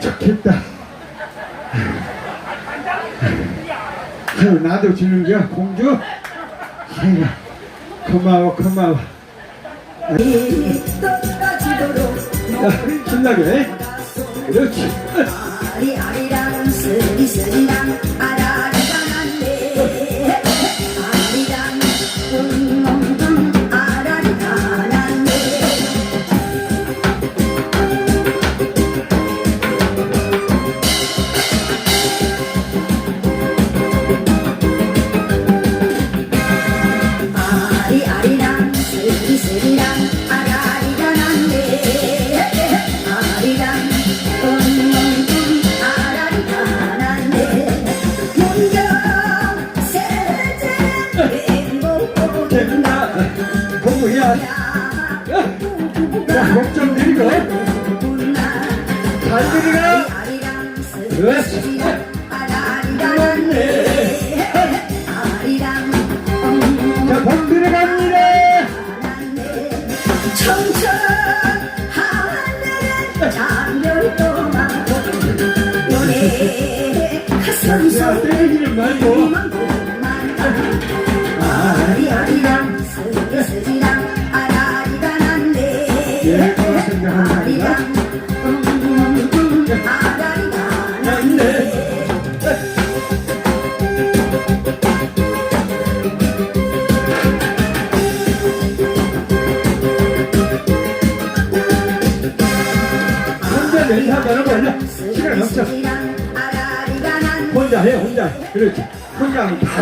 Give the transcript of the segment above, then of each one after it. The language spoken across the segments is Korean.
좋겠다. 아유, 나도 주는 거야, 공주? 고마워, 고마워. 야, 신나게. 그렇지. 야, 목좀 내리고. 잘 들이가. 그렇지. 자, 복.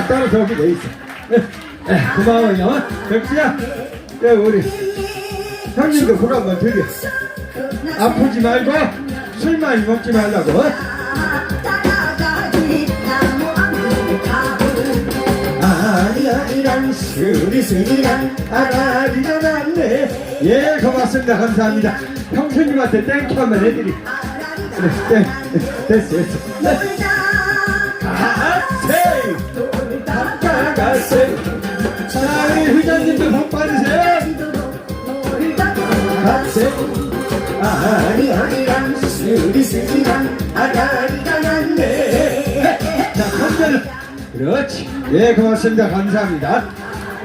따라서 오게 돼 있어. 에, 에, 고마워요. 백지야. 야, 우리 형님도 복 한번 드려. 아프지 말고 술 많이 먹지 말라고. 났네. 예, 고맙습니다. 감사합니다. 형수님한테 땡큐 한번 해드리. 그래, 땡, 됐어, 됐어. 회장님도 복 받으세요. 가세! 아리 아리랑 스리스리랑 아라리가 났네. 자, 감사는 그렇지. 예, 고맙습니다. 감사합니다.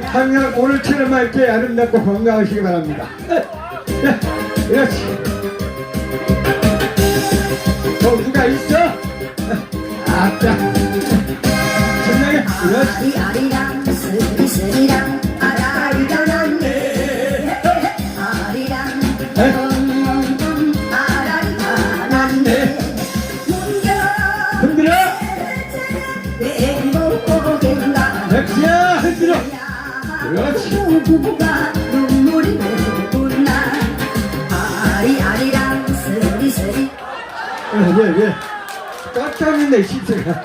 항상 오늘처럼 할게 아름답고 건강하시기 바랍니다. 예, 그렇지. 또 누가 있어? 아자. 신나게. 그렇지. 아리아리랑 흔들어. 행복보겠나 백지야, 흔들어. 그렇지. 부부가 눈물이 나구나 아리아리랑 스리스리 왜, 왜, 왜. 깜짝 놀네, 진짜가.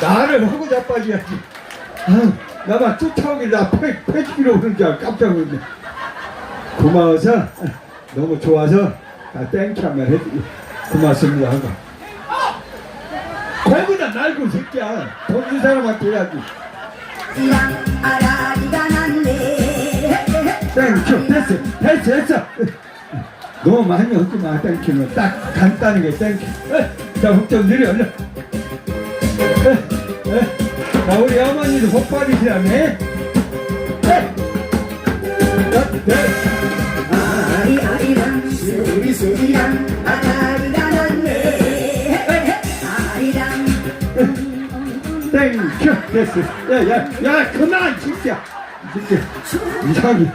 나를 하고 자빠져야지. 아유, 나만 쫓아오길래 나 패, 패기로 오는 줄 깜짝 놀랐네. 고마워서 너무 좋아서 아, 땡큐 한번 해드리 고맙습니다. 하고 거기다 날고 이 새끼야. 돈 준 사람한테 해야지. 땡큐. 됐어. 됐어 됐어. 너무 많이 하지 마 땡큐는 딱 간단하게 땡큐. 자훅좀 느려 얼른. 자 우리 어머니도 복 받으시라네 네. 땡큐 됐어 이상해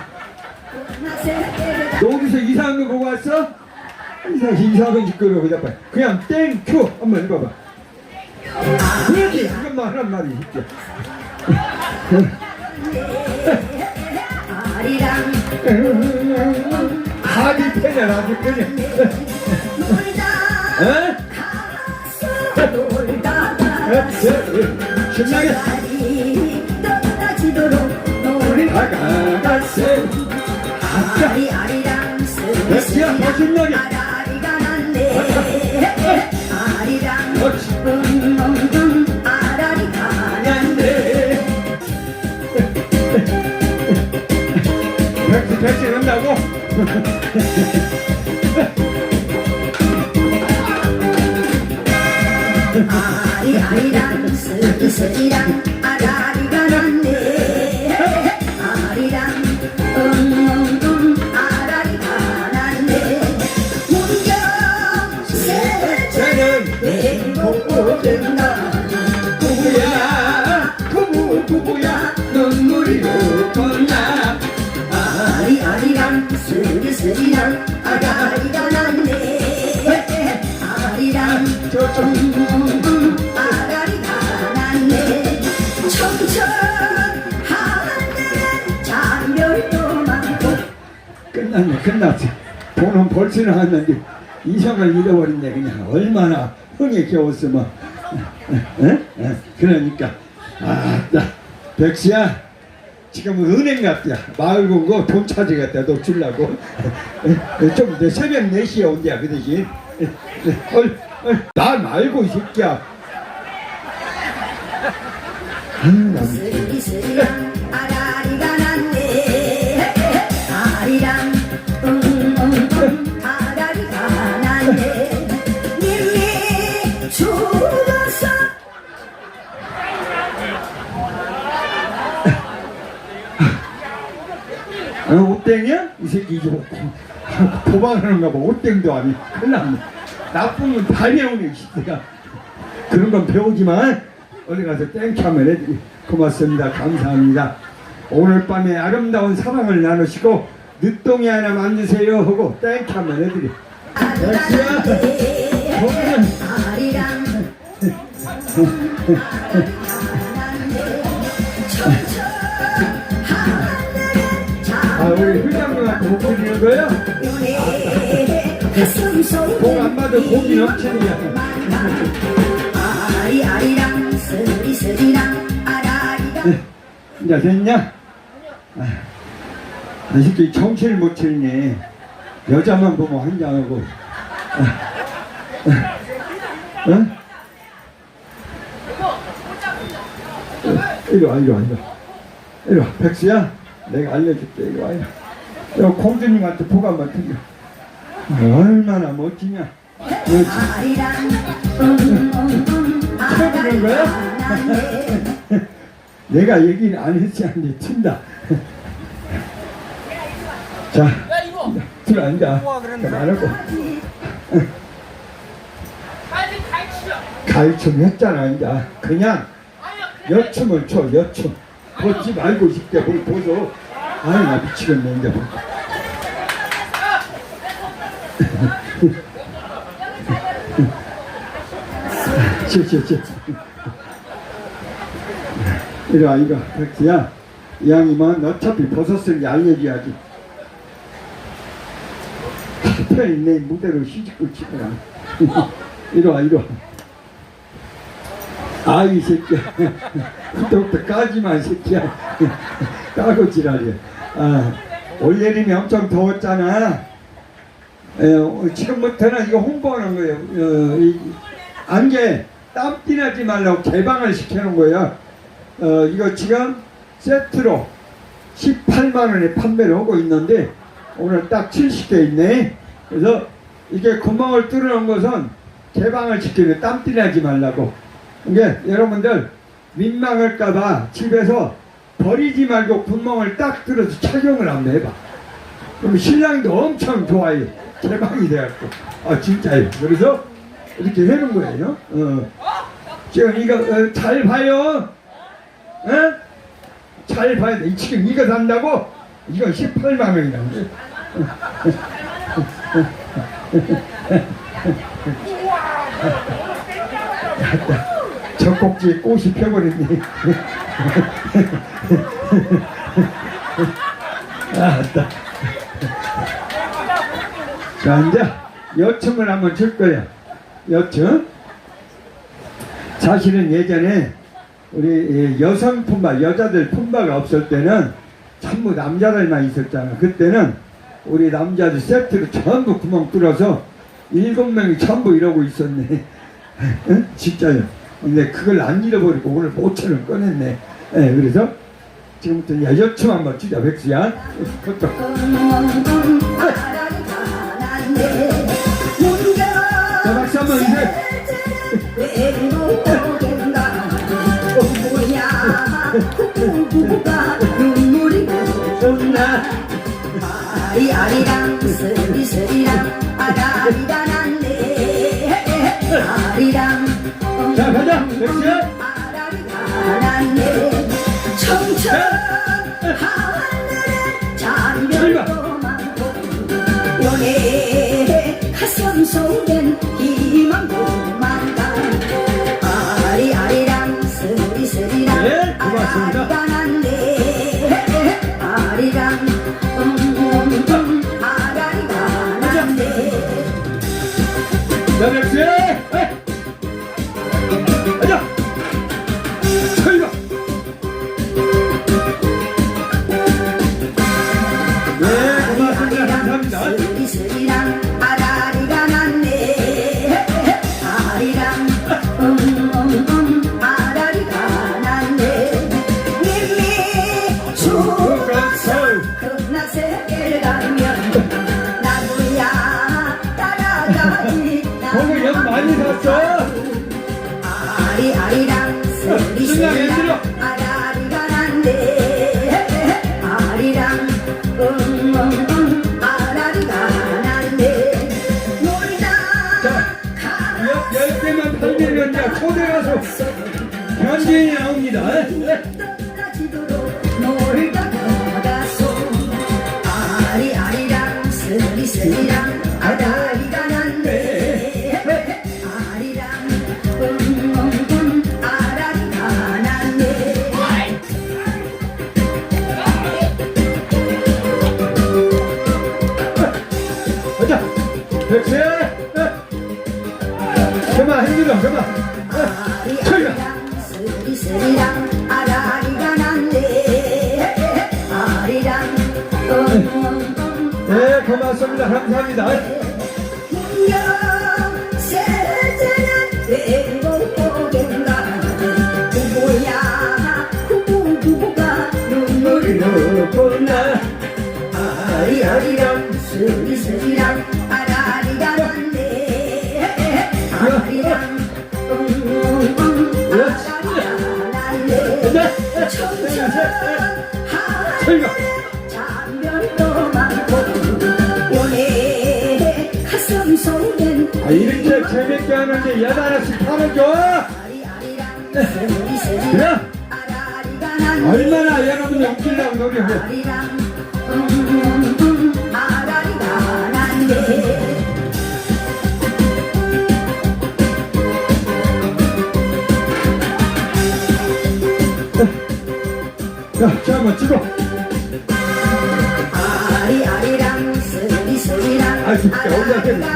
너 어디서 이상한 거 보고 왔어? 이상 이상한 거 짓거려 그냥 빨리 그냥 땡큐 한번 해봐봐. 그렇지 이것만 하란 말이 진짜 아리랑. 하기 편해 아주 그냥 놀다 어? 가서 어? 어? 신나게? 다리 떠나지도록 놀 다가가세 아리 아리랑 됐지야 스리스리랑 더 신나게? 아라리가 났네 백수 한다고? 아리아리랑 스리스리랑 아라리가 났네 아리랑 음음 아라리가 났네 문경 쟤는 행복된다 부부야 부부 부부야 눈물이 흘러나 스리스리랑 아라리가 났네. 아리랑 많고. 끝났네 끝났지. 돈은 벌지는 않았는데 이성을 잃어버렸네 그냥 얼마나 흥에 겨웠으면. 에? 에? 그러니까. 아나 백수야 지금 은행 갔다 마을 공고 돈 찾아갔다 너 줄라고. 좀 이제 새벽 4시에 온대야 그 대신 얼, 얼, 나 말고 이 새끼야. 아유 어, 옷땡이야? 이 새끼 이거 도박하는가 봐. 옷땡도 아니. 큰일 났네. 나쁘면 다 배우네 이 새끼가. 그런 건 배우지만 어디 가서 한번 해드리. 고맙습니다. 감사합니다. 오늘 밤에 아름다운 사랑을 나누시고 늦동이 하나 만드세요 하고 한번 해드리. 백수야. 거기는 우리 회장님한테 못 드리는 거예요? 공안 받아 고기 넘치는 게 아라리가 이제 됐냐? 아, 이 새끼 정신을 못 차리네. 여자만 보면 환장하고. 아, 아, 이리 와, 이리 와. 이리 와, 백수야. 내가 알려줄게. 이리 와, 이리 와. 여 공주님한테 보고 한번 드려. 얼마나 멋지냐. 그렇지. 음음음 쳐주는 거야? 내가 얘기는 안 했지 않니 튄다 자 들어앉아 그만하고 빨리 가르쳐. 가르침 했잖아 이제 그냥 여춤을 쳐 여춤 벗지 말고 싶게 뭘 보소 아이 나 미치겠네 이제 쉬쉬쉬 이리 와 이거 백지야. 이 양이면 어차피 알려줘야지. 편히 내 무대로 시집고 치거라 이리 와 이리 와 아이 새끼야. 까지마 이 새끼야. 까고 지랄이야. 아, 올 여름이 엄청 더웠잖아. 에, 어, 지금부터는 이거 홍보하는 거예요. 어, 이, 안개 땀띠 나지 말라고 개방을 시켜놓은 거야 어, 이거 지금 세트로 18만 원에 판매를 하고 있는데 오늘 딱 70개 있네. 그래서 이게 구멍을 뚫어놓은 것은 개방을 시키는 땀띠 나지 말라고 이게 여러분들 민망할까봐 집에서 버리지 말고 구멍을 딱 뚫어서 착용을 한번 해봐. 그럼 신랑도 엄청 좋아해. 개방이 돼갖고. 아 진짜요? 그래서 이렇게 해놓은 거예요. 어. 지금 이거 어, 잘 봐요. 어? 잘 봐야 돼. 지금 이거 산다고? 이거 18만 원이라는데 젖꼭지에 꽃이 펴버렸네. 아따. 자, 이제 여층을 한번 줄 거야. 여층. 사실은 예전에 우리 여성 품바, 여자들 품바가 없을 때는 전부 남자들만 있었잖아. 그때는 우리 남자들 세트로 전부 구멍 뚫어서 일곱 명이 전부 이러고 있었네. 응? 진짜요. 근데 그걸 안 잃어버리고 오늘 모처럼 꺼냈네. 예, 그래서 지금부터 여여춤 한번 추자, 백수야. 자, 박수 한번 주세요. 아리아리랑 스리스리랑 아리랑 자, 가자, 연애 가슴 속엔 희망도 많다. 아리아리랑 스리스리랑 네, 고맙습니다. 백세. 그만 힘들어. 그만. 아리아리랑 스리스리랑 아라리가 아리랑 음음음 네, 고맙습니다. 감사합니다. 아리아리랑 스리스리랑 속엔 아, 이렇게 재밌게 하는데 여자 하나씩 그래? 아라리가 났네 얼마나 여러분이 웃기려고 노력해. 자, 자, 한번 찍어. 진짜 혼자 해.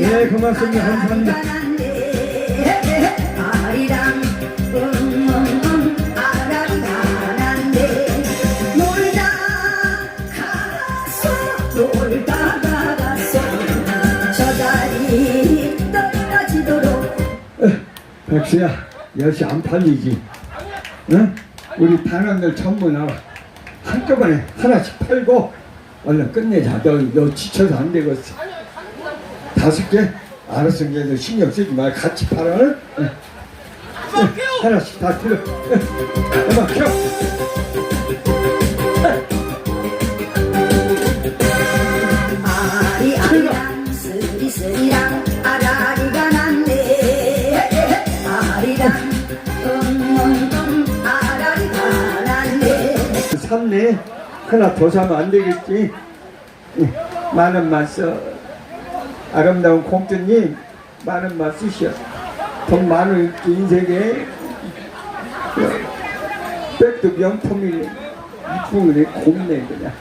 예, 고맙습니다. 감사합니다. 백수야 여시 안 팔리지 응? 우리 단원들 나와 한꺼번에 하나씩 팔고 얼른 끝내자 너, 너 지쳐서 안 되겠어 다섯 개? 알았어 이제 너 신경 쓰지 말 같이 팔아 응? 응. 하나씩 다 틀어 응. 음악 켜 샀네 하나 더 사면 안 되겠지. 응. 만 원만 써 아름다운 공주님 만 원만 쓰셔. 돈 많은 있지 인생에 백도 명품이네 이쁘네 곱네 그냥.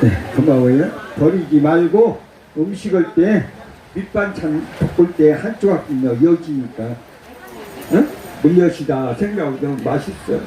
네, 고마워요. 버리지 말고 음식을 때 밑반찬 볶을 때 한조각 넣어 여기니까 응? 물엿이다 생각하고 너무 맛있어